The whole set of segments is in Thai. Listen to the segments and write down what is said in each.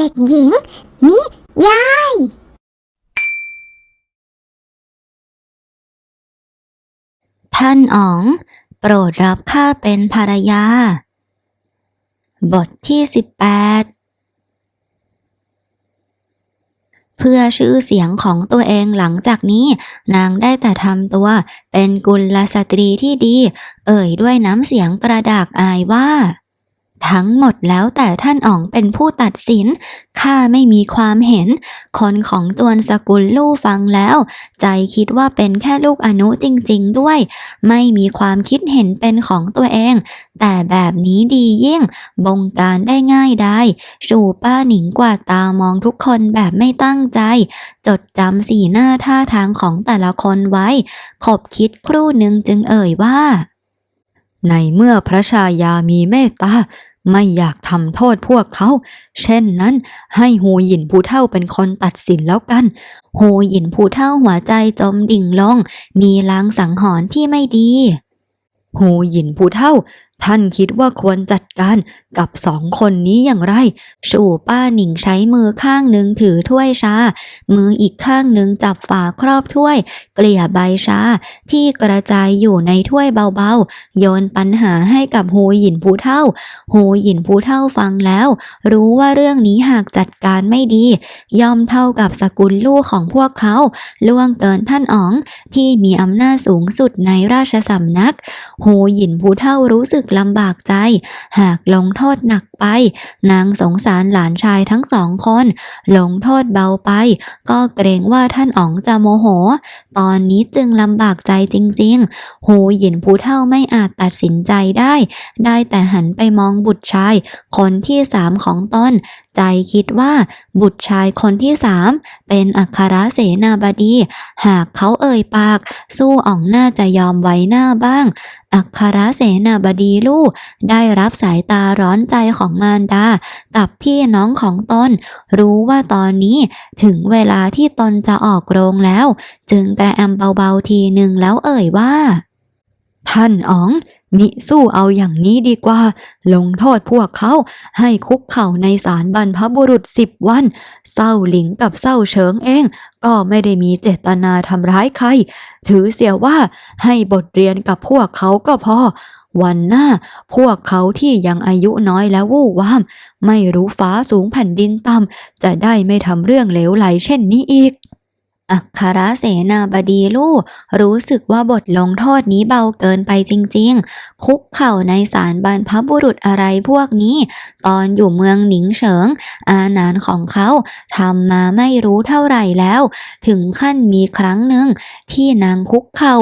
เด็กหญิง นิยาย ท่านอ๋อง โปรดรับข้าเป็นภรรยา บทที่ 18 เพื่อชื่อเสียงของตัวเองหลังจากนี้ นางได้แต่ทำตัว เป็นกุลสตรีที่ดี เอ่ยด้วยน้ำเสียงกระดากอายว่า ทั้งหมดแล้วแต่ท่านอ๋องเป็นผู้ตัดสิน ข้าไม่มีความเห็น คนของตวนสกุลลู่ฟังแล้ว ใจคิดว่าเป็นแค่ลูกอนุจริงๆด้วย ไม่มีความคิดเห็นเป็นของตัวเอง แต่แบบนี้ดียิ่ง บงการได้ง่ายได้ชูป้าหนิงกว่าตามองทุกคนแบบไม่ตั้งใจ จดจำสีหน้าท่าทางของแต่ละคนไว้ ขบคิดครู่หนึ่งจึงเอ่ยว่า ในเมื่อพระชายามีเมตตาไม่อยากทำโทษพวกเขา เช่นนั้น ให้หูหยินผู้เท่าเป็นคนตัดสินแล้วกัน หูหยินผู้เท่าหัวใจจมดิ่งลง มีลางสังหรณ์ที่ไม่ดี หูหยินผู้เท่า ท่านคิดว่าควรจัดการกับสองคนนี้อย่างไร สู่ป้าหนิงใช้มือข้างหนึ่งถือถ้วยชา มืออีกข้างหนึ่งจับฝาครอบถ้วย เกลี่ยใบชาที่กระจายอยู่ในถ้วยเบาๆ โยนปัญหาให้กับหูหยินผู้เท่า หูหยินผู้เท่าฟังแล้ว รู้ว่าเรื่องนี้หากจัดการไม่ดี ย่อมเท่ากับสกุลลูกของพวกเขา ล่วงเกินท่านอ๋องที่มีอำนาจสูงสุดในราชสำนัก หูหยินผู้เท่ารู้สึกลำบากใจ หากลงโทษหนักไป นางสงสารหลานชายทั้งสองคน ลงโทษเบาไป ก็เกรงว่าท่านอ๋องจะโมโห ตอนนี้จึงลำบากใจจริงๆ หูหยินผู้เท่าไม่อาจตัดสินใจได้ ได้แต่หันไปมองบุตรชาย คนที่สามของตน ใจคิดว่าบุตรชายคนที่สามเป็นอัครเสนาบดี หากเขาเอ่ยปาก สู้อ่องน่าจะยอมไว้หน้าบ้าง อัครเสนาบดีลูกได้รับสายตาร้อนใจของมารดา กับพี่น้องของตน รู้ว่าตอนนี้ถึงเวลาที่ตนจะออกโรงแล้ว จึงกระแอมเบาๆทีหนึ่งแล้วเอ่ยว่า ท่านอ๋อง มิสู้เอาอย่างนี้ดีกว่า ลงโทษพวกเขาให้คุกเข่าในศาลบรรพบุรุษสิบวัน เศร้าหลิงกับเศร้าเฉิงเอง ก็ไม่ได้มีเจตนาทำร้ายใคร ถือเสียว่าให้บทเรียนกับพวกเขาก็พอ วันหน้า พวกเขาที่ยังอายุน้อยและวู่วาม ไม่รู้ฟ้าสูงแผ่นดินต่ำจะได้ไม่ทำเรื่องเหลวไหลเช่นนี้อีก อัครเสนาบดีลู่รู้สึกว่าบทลงโทษนี้เบาเกินไปจริงๆ คุกเข่าในศาลบรรพบุรุษอะไรพวกนี้ ตอนอยู่เมืองหนิงเฉิง อานานของเขาทำมาไม่รู้เท่าไหร่แล้ว ถึงขั้นมีครั้งหนึ่งที่นางคุกเข่า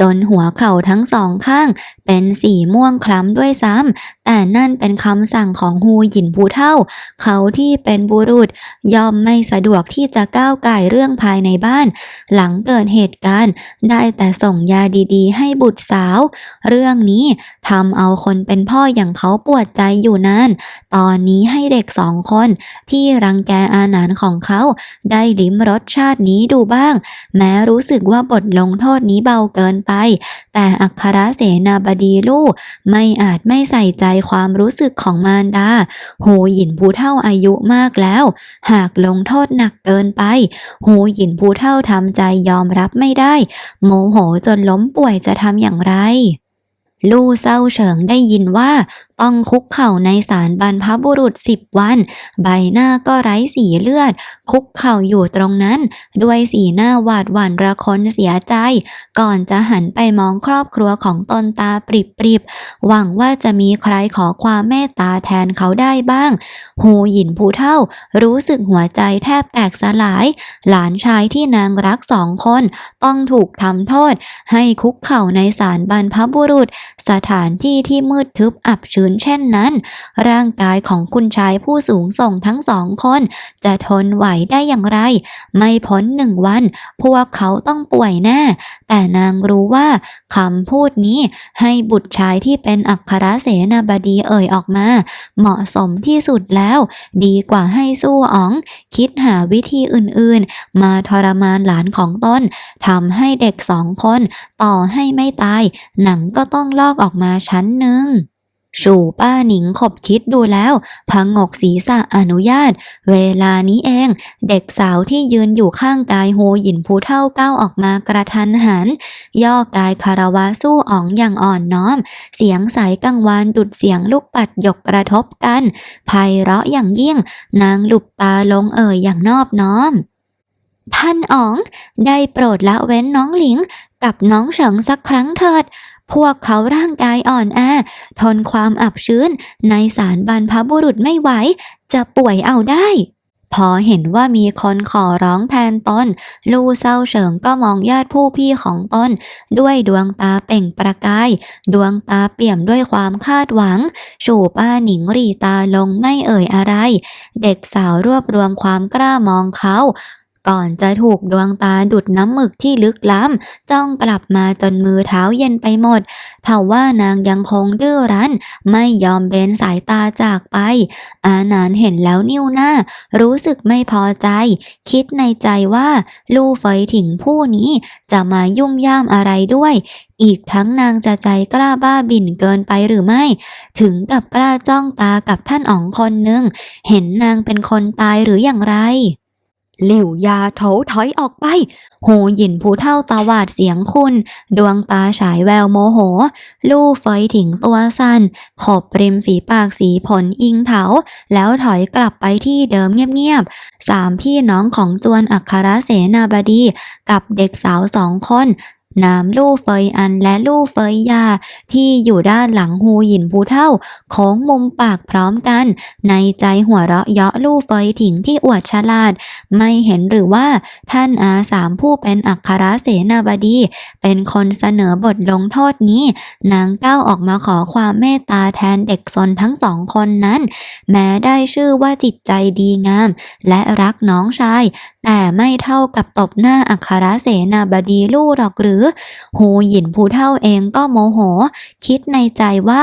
จนหัวเข่าทั้งสองข้าง เป็นสีม่วงคล้ำด้วยซ้ำแต่นั่นเป็นคำสั่งของฮูหยินผู้เท่า เขาที่เป็นบุรุษย่อมไม่สะดวกที่จะก้าวไก่เรื่องภายในบ้าน หลังเกิดเหตุการณ์ ได้แต่ส่งยาดีๆ ให้บุตรสาว เรื่องนี้ทำเอาคนเป็นพ่ออย่างเขาปวดใจอยู่นานตอนนี้ให้เด็กสองคน ที่รังแกอาหารของเขา ได้ลิ้มรสชาตินี้ดูบ้าง แม้รู้สึกว่าบทลงโทษนี้เบาเกินไป แต่อัครเสนาบดีลู่ไม่อาจไม่ใส่ใจความรู้สึกของมารดา โหหยินผู้เท่าอายุมากแล้ว หากลงโทษหนักเกินไป โหหยินผู้เท่าทำใจยอมรับไม่ได้ โมโหจนล้มป่วยจะทำอย่างไรลู่เศร้าเฉิงได้ยินว่า ต้องคุกเข่าในศาลบรรพบุรุษสิบวัน ใบหน้าก็ไร้สีเลือด คุกเข่าอยู่ตรงนั้น ด้วยสีหน้าหวาดหวั่นระคนเสียใจ ก่อนจะหันไปมองครอบครัวของตนตาปริบๆ หวังว่าจะมีใครขอความเมตตาแทนเขาได้บ้าง หูหยินผู้เท่า รู้สึกหัวใจแทบแตกสลาย หลานชายที่นางรักสองคน ต้องถูกทำโทษ ให้คุกเข่าในศาลบรรพบุรุษ สถานที่ที่มืดทึบอับชื้นเช่นนั้น ร่างกายของคุณชายผู้สูงส่งทั้งสองคน จะทนไหวได้อย่างไร ไม่พ้นหนึ่งวัน พวกเขาต้องป่วยแน่ แต่นางรู้ว่าคำพูดนี้ให้บุตรชายที่เป็นอัครเสนาบดีเอ่ยออกมา เหมาะสมที่สุดแล้ว ดีกว่าให้สู้อ๋อง คิดหาวิธีอื่นๆ มาทรมานหลานของตนทำให้เด็กสองคน ต่อให้ไม่ตาย หนังก็ต้องลอกออกมาชั้นหนึ่ง ชูป้าหนิงขบคิดดูแล้ว พังงกศีรษะอนุญาต เวลานี้เอง เด็กสาวที่ยืนอยู่ข้างกายโฮหยินผู้เท่าก้าวออกมากระทันหัน ย่อกายคารวะสู้อ๋องอย่างอ่อนน้อม เสียงใสกังวานดุดเสียงลูกปัดหยกกระทบกันไพเราะอย่างยิ่ง นางหลุบตาลงเอ่ยอย่างนอบน้อมท่านอ๋อง ได้โปรดละเว้นน้องหลิง กับน้องเฉิงสักครั้งเถิด พวกเขาร่างกายอ่อนแอ ทนความอับชื้น ในสารบรรพบุรุษไม่ไหว จะป่วยเอาได้ พอเห็นว่ามีคนขอร้องแทนตนลู่เศร้าเฉิงก็มองญาติผู้พี่ของตนด้วยดวงตาเปล่งประกาย ดวงตาเปี่ยมด้วยความคาดหวัง ชูป้าหนิงรีตาลงไม่เอ่ยอะไร เด็กสาวรวบรวมความกล้ามองเขา ก่อนจะถูกดวงตาดุดน้ำหมึกที่ลึกล้ำจ้องกลับมาจนมือเท้าเย็นไปหมดเผ่าว่านางยังคงดื้อรั้น ไม่ยอมเบนสายตาจากไป อานานเห็นแล้วนิ้วหน้า รู้สึกไม่พอใจ คิดในใจว่าลู่เฟยถิงผู้นี้จะมายุ่มย่ามอะไรด้วย อีกทั้งนางจะใจกล้าบ้าบิ่นเกินไปหรือไม่ ถึงกับกล้าจ้องตากับท่านอ๋องคนหนึ่ง เห็นนางเป็นคนตายหรืออย่างไร หลิวยาโถถอยออกไปโหหยินผู้เท่าตาหวาดเสียงคุณ ดวงตาฉายแววโมโห ลู่เฟยถิงตัวสัน่น ขอบริมฝีปากสีผลอิงเถา แล้วถอยกลับไปที่เดิมเงียบๆ สามพี่น้องของจวนอัครเสนาบดี กับเด็กสาวสองคน นามลู่เฟยอันและลู่เฟยยา ที่อยู่ด้านหลังฮูหยินผู้เท่าโค้งมุมปากพร้อมกัน ในใจหัวเราะเยาะลู่เฟยถิงที่อวดฉลาด ไม่เห็นหรือว่าท่านอาสามผู้เป็นอัครเสนาบดี เป็นคนเสนอบทลงโทษนี้ นางก้าวออกมาขอความเมตตาแทนเด็กซนทั้งสองคนนั้น แม้ได้ชื่อว่าจิตใจดีงาม และรักน้องชาย แต่ไม่เท่ากับตบหน้าอัครเสนาบดีลู่หรอกหรือหูหยินผู้เท่าเองก็โมโห คิดในใจว่า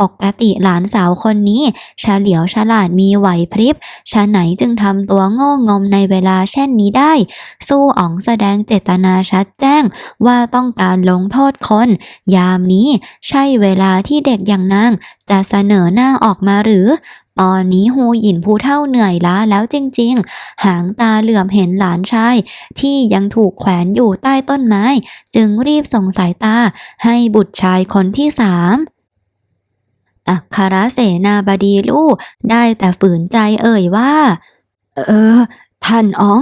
ปกติหลานสาวคนนี้เฉลียวฉลาดมีไหวพริบฉะไหนจึงทำตัวโง่งมในเวลาเช่นนี้ได้ สู้อ๋องแสดงเจตนาชัดแจ้งว่าต้องการลงโทษคน ยามนี้ใช่เวลาที่เด็กอย่างนางจะเสนอหน้าออกมาหรือ ตอนนี้ฮูหยินผู้เท่าเหนื่อยล้าแล้วจริงๆ หางตาเหลื่อมเห็นหลานชาย ที่ยังถูกแขวนอยู่ใต้ต้นไม้ จึงรีบส่งสายตาให้บุตรชายคนที่สามอัครเสนาบดีลูกได้แต่ฝืนใจเอ่ยว่า เออ ท่านอ๋อง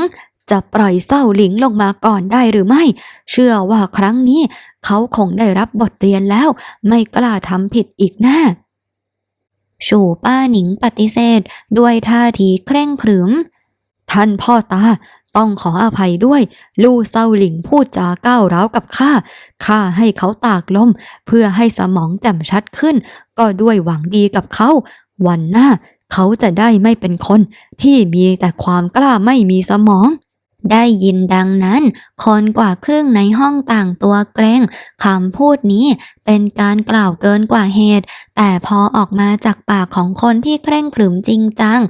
จะปล่อยเศร้าหลิงลงมาก่อนได้หรือไม่ เชื่อว่าครั้งนี้ เขาคงได้รับบทเรียนแล้ว ไม่กล้าทำผิดอีกแน่ ชูป้าหนิงปฏิเสธ ด้วยท่าทีเคร่งขรึม ท่านพ่อตาต้องขออภัยด้วย ลู่เศร้าหลิงพูดจาก้าวร้าวกับข้า ข้าให้เขาตากลม เพื่อให้สมองแจ่มชัดขึ้น ก็ด้วยหวังดีกับเขา วันหน้า เขาจะได้ไม่เป็นคน ที่มีแต่ความกล้าไม่มีสมอง ได้ยินดังนั้น คนกว่าครึ่งในห้องต่างตัวเกรงคำพูดนี้เป็นการกล่าวเกินกว่าเหตุ แต่พอออกมาจากปากของคนที่เคร่งขรึมจริงจัง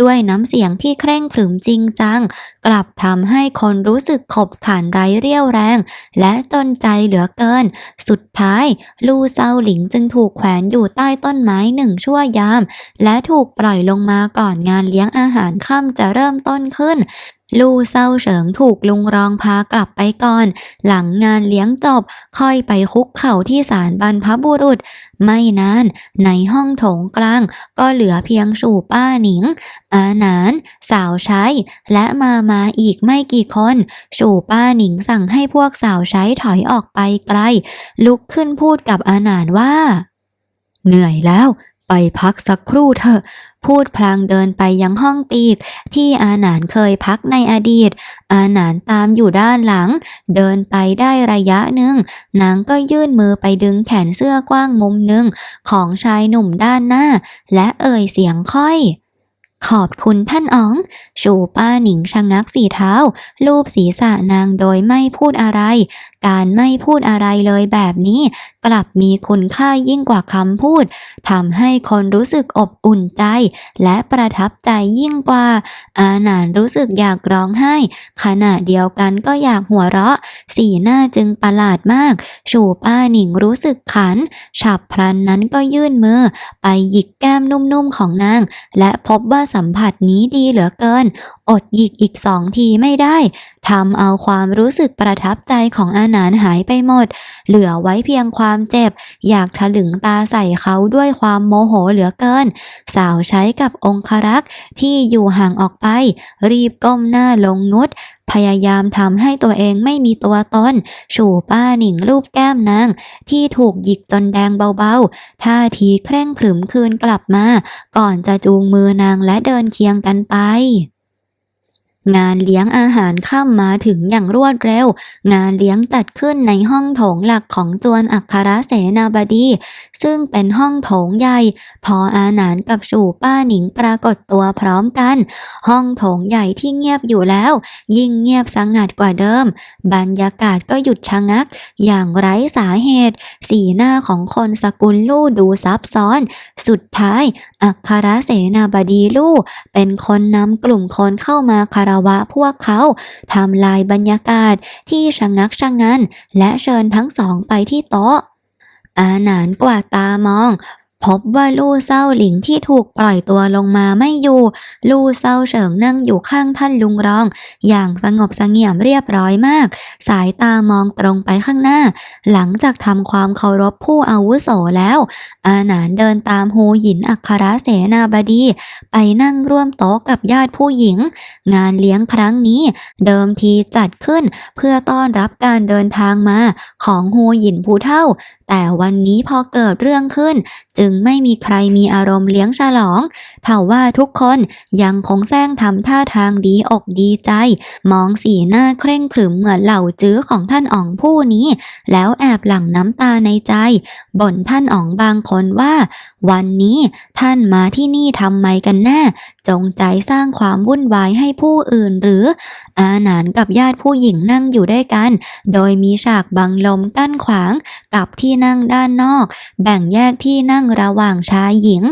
ด้วยน้ำเสียงที่เคร่งขรึมจริงจัง กลับทำให้คนรู้สึกขบขันไร้เรี่ยวแรง และต้นใจเหลือเกิน สุดท้าย ลู่เซาหลิงจึงถูกแขวนอยู่ใต้ต้นไม้หนึ่งชั่วยาม และถูกปล่อยลงมาก่อนงานเลี้ยงอาหารค่ำจะเริ่มต้นขึ้น ลู่เซาเฉิงถูกลุงรองพากลับไปก่อน หลังงานเลี้ยงจบค่อยไปคุกเข่าที่ศาลบรรพบุรุษ ไม่นานในห้องโถงกลางก็เหลือเพียงสู่ป้าหนิง อาหนาน สาวใช้ และมามาอีกไม่กี่คน สู่ป้าหนิงสั่งให้พวกสาวใช้ถอยออกไปไกล ลุกขึ้นพูดกับอาหนานว่า เหนื่อยแล้ว ไปพักสักครู่เถอะ พูดพลางเดินไปยังห้องปีก ที่อาหนานเคยพักในอดีต อาหนานตามอยู่ด้านหลัง เดินไปได้ระยะหนึ่ง นางก็ยื่นมือไปดึงแขนเสื้อกว้างมุมหนึ่งของชายหนุ่มด้านหน้า และเอ่ยเสียงค่อยขอบคุณท่านอ๋อง ชูป้าหนิงชะงักฝีเท้า ลูบศีรษะนางโดยไม่พูดอะไร การไม่พูดอะไรเลยแบบนี้ กลับมีคุณค่ายิ่งกว่าคำพูดทำให้คนรู้สึกอบอุ่นใจ และประทับใจยิ่งกว่า อาหนานรู้สึกอยากร้องไห้ ขณะเดียวกันก็อยากหัวเราะ สีหน้าจึงประหลาดมาก ชูป้าหนิงรู้สึกขัน ฉับพลันนั้นก็ยื่นมือ ไปหยิกแก้มนุ่มๆของนาง และพบว่าสัมผัสนี้ดีเหลือเกินอดหยิกอีกสองทีไม่ได้ทำเอาความรู้สึกประทับใจของอาหนานหายไปหมด เหลือไว้เพียงความเจ็บ อยากถลึงตาใส่เขาด้วยความโมโหเหลือเกิน สาวใช้กับองครักษ์ที่อยู่ห่างออกไป รีบก้มหน้าลงงดพยายามทำให้ตัวเองไม่มีตัวตนชูป้าหนิงรูปแก้มนาง ที่ถูกหยิกจนแดงเบาๆท่าทีเคร่งขรึมคืนกลับมา ก่อนจะจูงมือนางและเดินเคียงกันไป งานเลี้ยงอาหารค่ำมมาถึงอย่างรวดเร็ว งานเลี้ยงจัดขึ้นในห้องโถงหลักของจวนอัครเสนาบดี ซึ่งเป็นห้องโถงใหญ่ พออาหนานกับชูป้าหนิงปรากฏตัวพร้อมกัน ห้องโถงใหญ่ที่เงียบอยู่แล้ว ยิ่งเงียบสงัดกว่าเดิม บรรยากาศก็หยุดชะงัก อย่างไร้สาเหตุ สีหน้าของคนสกุลลู่ดูซับซ้อน สุดท้าย อัครเสนาบดีลู่เป็นคนนำกลุ่มคนเข้ามาคารวะพวกเขาทำลายบรรยากาศที่ชะงักชะงันและเชิญทั้งสองไปที่โต๊ะอาหนานกว่าตามอง พบว่าลู่เศร้าหลิงที่ถูกปล่อยตัวลงมาไม่อยู่ ลู่เศร้าเฉิงนั่งอยู่ข้างท่านลุงรอง อย่างสงบเสงี่ยมเรียบร้อยมาก สายตามองตรงไปข้างหน้า หลังจากทำความเคารพผู้อาวุโสแล้ว อาหนานเดินตามฮูหยินอัครเสนาบดี ไปนั่งร่วมโต๊ะกับญาติผู้หญิง งานเลี้ยงครั้งนี้ เดิมทีจัดขึ้นเพื่อต้อนรับการเดินทางมาของฮูหยินผู้เท่า แต่วันนี้พอเกิดเรื่องขึ้น จึงไม่มีใครมีอารมณ์เลี้ยงฉลอง เท่าว่าทุกคนยังคงแซงทำท่าทางดีอกดีใจ มองสีหน้าเคร่งขรึมเหมือนเหล่าจื้อของท่านอ๋องผู้นี้ แล้วแอบหลั่งน้ำตาในใจ บ่นท่านอ๋องบางคนว่า วันนี้ท่านมาที่นี่ทำไมกันแน่จงใจสร้างความวุ่นวายให้ผู้อื่นหรือ อาหนานกับญาติผู้หญิงนั่งอยู่ด้วยกัน โดยมีฉากบังลมกั้นขวางกับที่นั่งด้านนอก แบ่งแยกที่นั่งระหว่างชายหญิง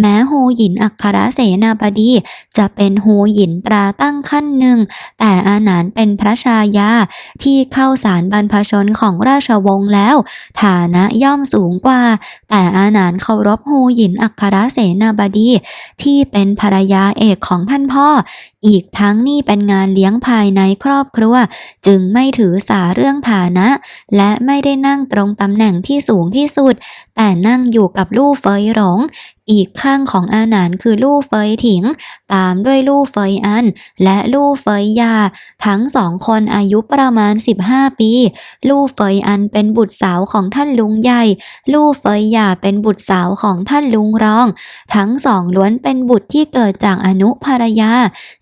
แม้โฮหยินอัครเสนาบดี จะเป็นโฮหยินตราตั้งขั้นหนึ่ง แต่อาหนานเป็นพระชายาที่เข้าสารบรรพชนของราชวงศ์แล้ว ฐานะย่อมสูงกว่า แต่อาหนานเคารพโฮหยินอัครเสนาบดี ที่เป็นภรรยาเอกของท่านพ่อ อีกทั้งนี่เป็นงานเลี้ยงภายในครอบครัว จึงไม่ถือสาเรื่องฐานะ และไม่ได้นั่งตรงตำแหน่งที่สูงที่สุด แต่นั่งอยู่กับลู่เฟยหลง อีกข้างของอาหนานคือลู่เฟยถิง ตามด้วยลู่เฟยอัน และลู่เฟยยา ทั้งสองคนอายุประมาณ 15 ปี ลู่เฟยอันเป็นบุตรสาวของท่านลุงใหญ่ ลู่เฟยยาเป็นบุตรสาวของท่านลุงรอง ทั้งสองล้วนเป็นบุตรที่เกิดจากอนุภรรยา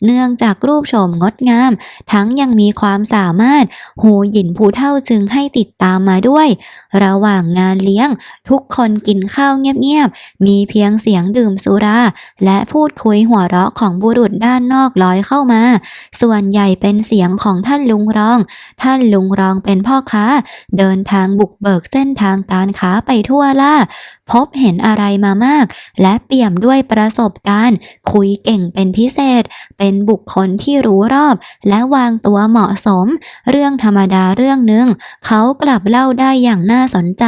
เนื่องจากรูปโฉมงดงาม ทั้งยังมีความสามารถ หูหยินผู้เท่าจึงให้ติดตามมาด้วย ระหว่างงานเลี้ยง ทุกคนกินข้าวเงียบๆ มีเพียงเสียงดื่มสุรา และพูดคุยหัวเราะของบุรุษด้านนอกลอยเข้ามา ส่วนใหญ่เป็นเสียงของท่านลุงรอง ท่านลุงรองเป็นพ่อค้า เดินทางบุกเบิกเส้นทางการค้าไปทั่วล่า พบเห็นอะไรมามาก และเปี่ยมด้วยประสบการณ์ คุยเก่งเป็นพิเศษ เป็นบุคคลที่รู้รอบ และวางตัวเหมาะสม เรื่องธรรมดาเรื่องหนึ่ง เขากลับเล่าได้อย่างน่าสนใจ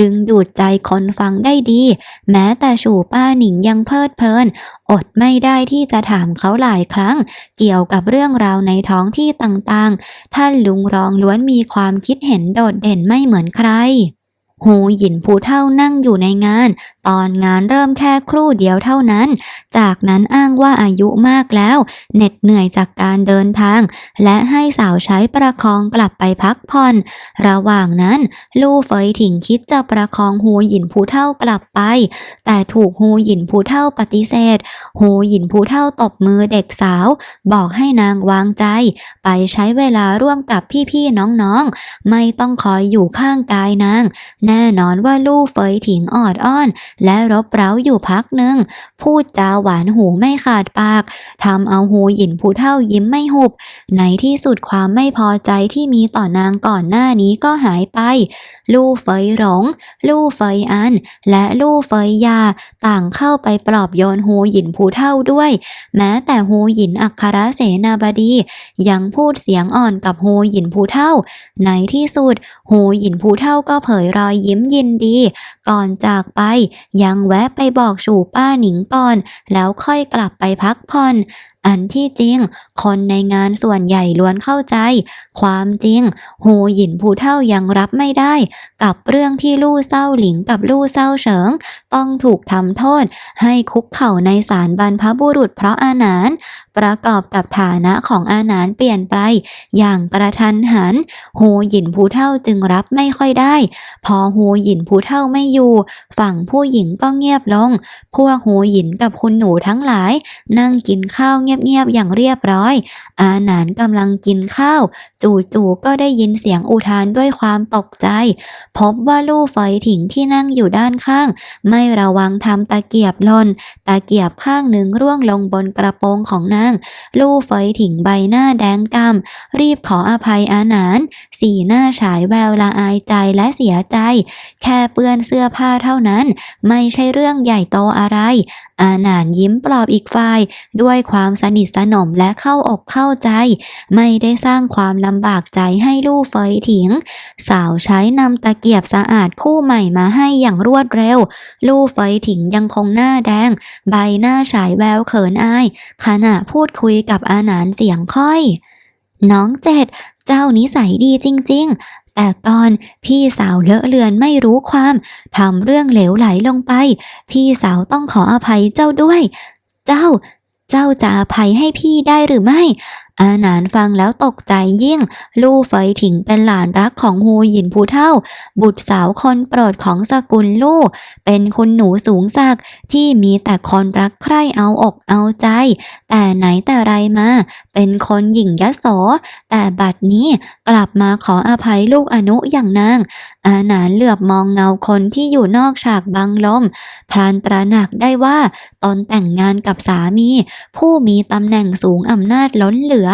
ดึงดูดใจคนฟังได้ดี แม้แต่ชป้าหนิงยังเพลิดเพลิน อดไม่ได้ที่จะถามเขาหลายครั้ง เกี่ยวกับเรื่องราวในท้องที่ต่างๆ ท่านลุงรองล้วนมีความคิดเห็นโดดเด่นไม่เหมือนใคร หูหยินผู้เท่านั่งอยู่ในงาน ตอนงานเริ่มแค่ครู่เดียวเท่านั้น จากนั้นอ้างว่าอายุมากแล้ว เหน็ดเหนื่อยจากการเดินทาง และให้สาวใช้ประคองกลับไปพักผ่อน ระหว่างนั้นลู่เฟยถิงคิดจะประคองหูหยินผู้เท่ากลับไป แต่ถูกหูหยินผู้เท่าปฏิเสธหูหยินผู้เท่าตบมือเด็กสาว บอกให้นางวางใจ ไปใช้เวลาร่วมกับพี่ๆน้องๆ ไม่ต้องคอยอยู่ข้างกายนางแน่นอนว่าลู่เฟยถิงออดอ้อน และรบเร้าอยู่พักหนึ่ง พูดจาหวานหูไม่ขาดปากทำเอาหูหยินผู้เท่ายิ้มไม่หุบ ในที่สุดความไม่พอใจที่มีต่อนางก่อนหน้านี้ก็หายไป ลู่เฟยหลง ลู่เฟยอัน และลู่เฟยยา ต่างเข้าไปปลอบโยนหูหยินผู้เท่าด้วย แม้แต่หูหยินอัครเสนาบดี ยังพูดเสียงอ่อนกับหูหยินผู้เท่า ในที่สุดหูหยินผู้เท่าก็เผยรอยยิ้มยินดี ก่อนจากไปยังแวะไปบอกสู่ป้าหนิงก่อน แล้วค่อยกลับไปพักผ่อน อันที่จริง คนในงานส่วนใหญ่ล้วนเข้าใจ ความจริง หูหยินผู้เท่ายังรับไม่ได้ กับเรื่องที่ลู่เศร้าหลิงกับลู่เศร้าเฉิง ต้องถูกทำโทษ ให้คุกเข่าในศาลบรรพบุรุษเพราะอาหนาน ประกอบกับฐานะของอาหนานเปลี่ยนไป อย่างกระทันหัน หูหยินผู้เท่าจึงรับไม่ค่อยได้ พอหูหยินผู้เท่าไม่อยู่ ฝั่งผู้หญิงก็เงียบลง พวกหูหยินกับคุณหนูทั้งหลาย นั่งกินข้าวเงียบๆ อย่างเรียบร้อย อาหนานกำลังกินข้าว จู่ๆ ก็ได้ยินเสียงอุทานด้วยความตกใจ พบว่าลู่เฟยถิงที่นั่งอยู่ด้านข้าง ไม่ระวังทำตะเกียบหล่นตะเกียบข้างหนึ่งร่วงลงบนกระโปรงของนาง ลู่เฟยถิงใบหน้าแดงกำรีบขออภัยอาหนาน สีหน้าฉายแววละอายใจและเสียใจ แค่เปื้อนเสื้อผ้าเท่านั้น ไม่ใช่เรื่องใหญ่โตอะไร อาหนานยิ้มปลอบอีกฝ่าย ด้วยความสนิทสนมและเข้าอกเข้าใจ ไม่ได้สร้างความลำบากใจให้ลู่เฟยถิง สาวใช้นำตะเกียบสะอาดคู่ใหม่มาให้อย่างรวดเร็ว ลู่เฟยถิงยังคงหน้าแดง ใบหน้าฉายแววเขินอาย ขณะพูดคุยกับอาหนานเสียงค่อย น้องเจ็ด เจ้านิสัยดีจริง ๆแต่ตอนพี่สาวเลอะเลือนไม่รู้ความทำเรื่องเหลวไหลลงไป พี่สาวต้องขออภัยเจ้าด้วย เจ้า เจ้าจะอภัยให้พี่ได้หรือไม่ อาหนานฟังแล้วตกใจยิ่ง ลู่เฟยถิงเป็นหลานรักของฮูหยินผู้เท่า บุตรสาวคนโปรดของสกุลลู่ เป็นคุณหนูสูงศักที่มีแต่คนรักใคร่เอาอกเอาใจ แต่ไหนแต่ไรมา เป็นคนหยิ่งยโส แต่บัดนี้กลับมาขออภัยลูกอนุอย่างนาง อาหนานเหลือบมองเงาคนที่อยู่นอกฉากบังลม พรานตระหนักได้ว่าตอนแต่งงานกับสามี ผู้มีตำแหน่งสูงอำนาจล้นเหลือ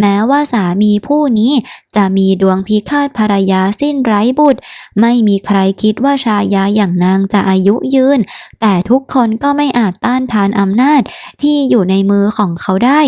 แม้ว่าสามีผู้นี้จะมีดวงพิฆาตภรรยาสิ้นไร้บุตร ไม่มีใครคิดว่าชายาอย่างนางจะอายุยืน แต่ทุกคนก็ไม่อาจต้านทานอำนาจที่อยู่ในมือของเขาได้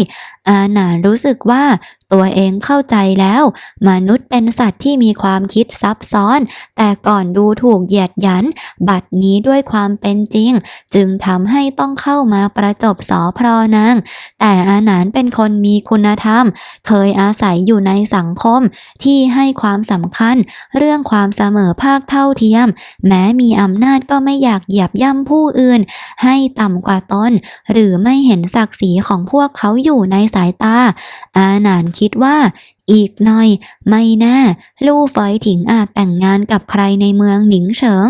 อาหนานรู้สึกว่าตัวเองเข้าใจแล้ว มนุษย์เป็นสัตว์ที่มีความคิดซับซ้อน แต่ก่อนดูถูกเหยียดหยัน บัดนี้ด้วยความเป็นจริง จึงทำให้ต้องเข้ามาประจบสอพรนาง แต่อาหนานเป็นคนมีคุณธรรม เคยอาศัยอยู่ในสังคมที่ให้ความสำคัญ เรื่องความเสมอภาคเท่าเทียม แม้มีอำนาจก็ไม่อยากเหยียบย่ำผู้อื่น ให้ต่ำกว่าตนหรือไม่เห็นศักดิ์ศรีของพวกเขาอยู่ในสายตา อาหนานคิดว่า อีกหน่อย ไม่แน่ลู่เฟยถิงอาจแต่งงานกับใครในเมืองหนิงเฉิง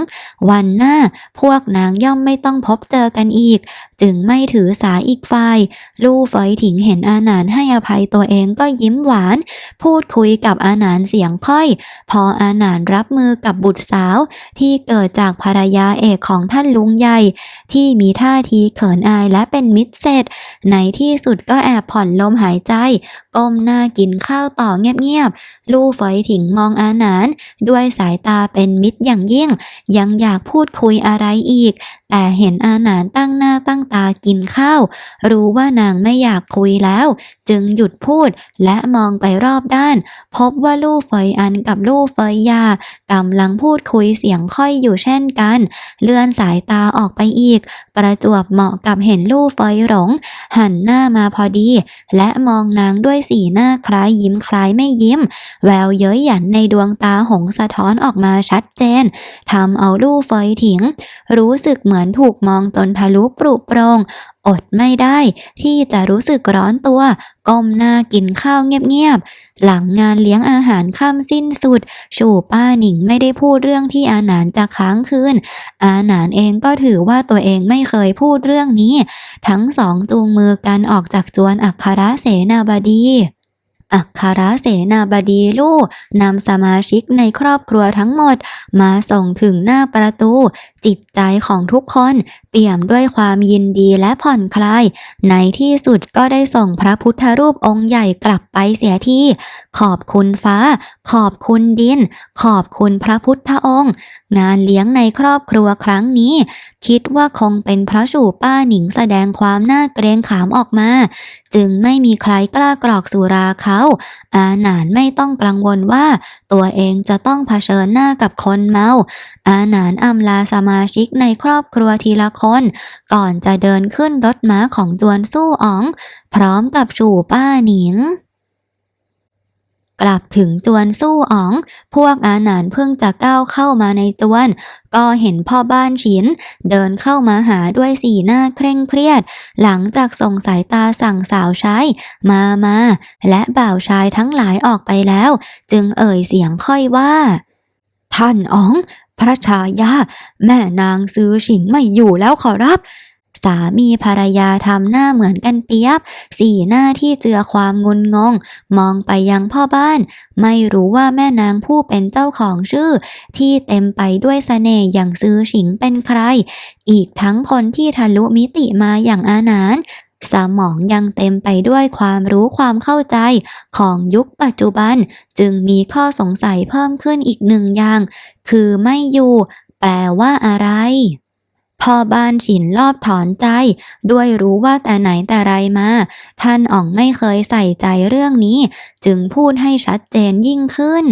วันหน้า พวกนางย่อมไม่ต้องพบเจอกันอีก จึงไม่ถือสาอีกฝ่าย ลู่เฟยถิงเห็นอาหนานให้อภัยตัวเองก็ยิ้มหวาน พูดคุยกับอาหนานเสียงค่อย พออาหนานรับมือกับบุตรสาว ที่เกิดจากภรรยาเอกของท่านลุงใหญ่ ที่มีท่าทีเขินอายและเป็นมิตรเสร็จ ในที่สุดก็แอบผ่อนลมหายใจก้มหน้ากินข้าวต่อเงียบๆ ลู่เฟยถิงมองอาหนาน ด้วยสายตาเป็นมิตรอย่างยิ่ง ยังอยากพูดคุยอะไรอีก แต่เห็นอาหนานตั้งหน้าตั้งตากินข้าว รู้ว่านางไม่อยากคุยแล้ว จึงหยุดพูดและมองไปรอบด้าน พบว่าลู่เฟยอันกับลู่เฟยยากำลังพูดคุยเสียงค่อยอยู่เช่นกัน เลื่อนสายตาออกไปอีก ประจวบเหมาะกับเห็นลู่เฟยหลง หันหน้ามาพอดี และมองนางด้วยสีหน้าคล้ายยิ้มคล้ายไม่ยิ้ม แววเย้ยหยันในดวงตาหงสะท้อนออกมาชัดเจนทำเอาลู่เฟยถิง รู้สึกเหมือนถูกมองจนทะลุปรุโปรง อดไม่ได้ที่จะรู้สึกร้อนตัว ก้มหน้ากินข้าวเงียบๆ หลังงานเลี้ยงอาหารค่ำสิ้นสุด ชูป้าหนิงไม่ได้พูดเรื่องที่อาหนานจะค้างคืน อาหนานเองก็ถือว่าตัวเองไม่เคยพูดเรื่องนี้ ทั้งสองจูงมือกันออกจากจวนอัครเสนาบดี อัครเสนาบดีลู่นำสมาชิกในครอบครัวทั้งหมด มาส่งถึงหน้าประตู จิตใจของทุกคน เปี่ยมด้วยความยินดีและผ่อนคลาย ในที่สุดก็ได้ส่งพระพุทธรูปองค์ใหญ่กลับไปเสียทีขอบคุณฟ้า ขอบคุณดิน ขอบคุณพระพุทธองค์ งานเลี้ยงในครอบครัวครั้งนี้ คิดว่าคงเป็นพระสู่ป้าหนิงแสดงความน่าเกรงขามออกมา จึงไม่มีใครกล้ากรอกสุราเขาอาหนานไม่ต้องกังวลว่า ตัวเองจะต้องเผชิญหน้ากับคนเมา อาหนานอำลาสมาชิกในครอบครัวทีละคน ก่อนจะเดินขึ้นรถม้าของจวนสู้อ๋อง พร้อมกับชูป้าหนิง กลับถึงจวนสู้อ๋อง พวกอาหนานเพิ่งจะก้าวเข้ามาในจวน ก็เห็นพ่อบ้านฉิน เดินเข้ามาหาด้วยสีหน้าเคร่งเครียด หลังจากส่งสายตาสั่งสาวใช้มามา และบ่าวชายทั้งหลายออกไปแล้ว จึงเอ่ยเสียงค่อยว่า ท่านอ๋อง พระชายา แม่นางซื้อฉิงไม่อยู่แล้วขอรับ สามีภรรยาทำหน้าเหมือนกันเปียบ สีหน้าที่เจือความงุนงง มองไปยังพ่อบ้าน ไม่รู้ว่าแม่นางผู้เป็นเจ้าของชื่อ ที่เต็มไปด้วยเสน่ห์อย่างซื้อฉิงเป็นใคร อีกทั้งคนที่ทะลุมิติมาอย่างอานานสมองยังเต็มไปด้วยความรู้ความเข้าใจของยุคปัจจุบัน จึงมีข้อสงสัยเพิ่มขึ้นอีกหนึ่งอย่าง คือไม่อยู่ แปลว่าอะไร พ่อบ้านฉินรอบถอนใจ ด้วยรู้ว่าแต่ไหนแต่ไรมา ท่านอ๋องไม่เคยใส่ใจเรื่องนี้ จึงพูดให้ชัดเจนยิ่งขึ้น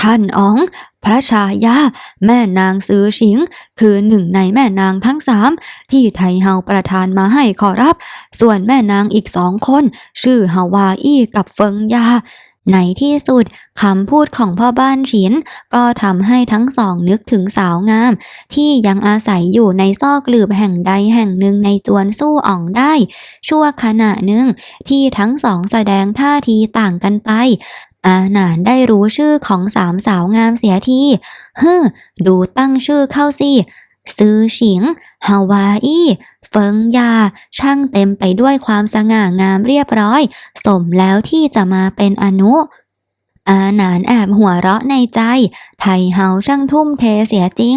ท่านอ๋อง พระชายา แม่นางซื้อชิง คือหนึ่งในแม่นางทั้งสามที่ไทเฮาประทานมาให้ขอรับ ส่วนแม่นางอีกสองคน ชื่อฮาวาอี้กับเฟิงยา ในที่สุดคำพูดของพ่อบ้านฉิน ก็ทำให้ทั้งสองนึกถึงสาวงาม ที่ยังอาศัยอยู่ในซอกหลืบแห่งใดแห่งหนึ่งในจวนสู้อ่องได้ ชั่วขณะหนึ่งที่ทั้งสองแสดงท่าทีต่างกันไปอาหนานได้รู้ชื่อของสามสาวงามเสียทีฮึดูตั้งชื่อเข้าสิซื้อฉิงฮาวาอี้ ฟิงยา ช่างเต็มไปด้วยความสง่างามเรียบร้อย สมแล้วที่จะมาเป็นอนุ อาหนานแอบหัวเราะในใจ ไทเฮาช่างทุ่มเทเสียจริง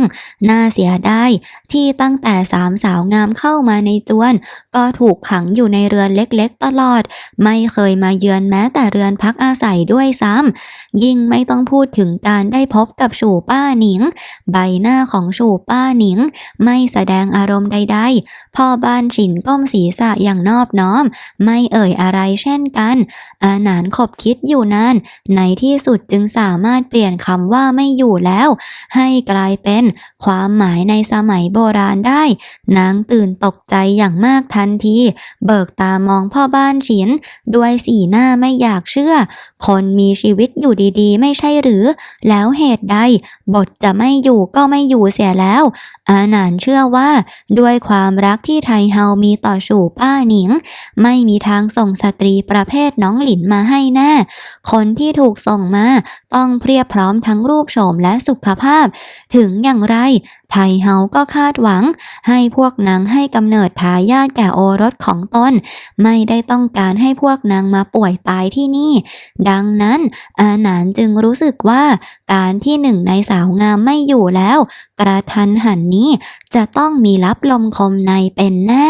น่าเสียดายที่ตั้งแต่สามสาวงามเข้ามาในจวน ก็ถูกขังอยู่ในเรือนเล็กๆตลอด ไม่เคยมาเยือนแม้แต่เรือนพักอาศัยด้วยซ้ำ ยิ่งไม่ต้องพูดถึงการได้พบกับสู่ป้าหนิง ใบหน้าของสู่ป้าหนิง ไม่แสดงอารมณ์ใดๆ พ่อบ้านฉินก้มศีรษะอย่างนอบน้อม ไม่เอ่ยอะไรเช่นกัน อาหนานขบคิดอยู่นานในที่สุดจึงสามารถเปลี่ยนคำว่าไม่อยู่แล้ว ให้กลายเป็นความหมายในสมัยโบราณได้ นางตื่นตกใจอย่างมากทันที เบิกตามองพ่อบ้านฉิน ด้วยสีหน้าไม่อยากเชื่อ คนมีชีวิตอยู่ดีๆ ไม่ใช่หรือ แล้วเหตุใด บทจะไม่อยู่ก็ไม่อยู่เสียแล้ว อาหนานเชื่อว่า ด้วยความรักที่ไทเฮามีต่อสู่ป้าหนิง ไม่มีทางส่งสตรีประเภทน้องหลินมาให้แน่คนที่ถูกสงมา ต้องเพียบพร้อมทั้งรูปโฉมและสุขภาพ ถึงอย่างไรไทเฮาก็คาดหวัง ให้พวกนางให้กำเนิดทายาทแก่โอรสของตนไม่ได้ต้องการให้พวกนางมาป่วยตายที่นี่ ดังนั้นอาหนานจึงรู้สึกว่าการที่หนึ่งในสาวงามไม่อยู่แล้ว กระทันหันนี้จะต้องมีรับลมคมในเป็นแน่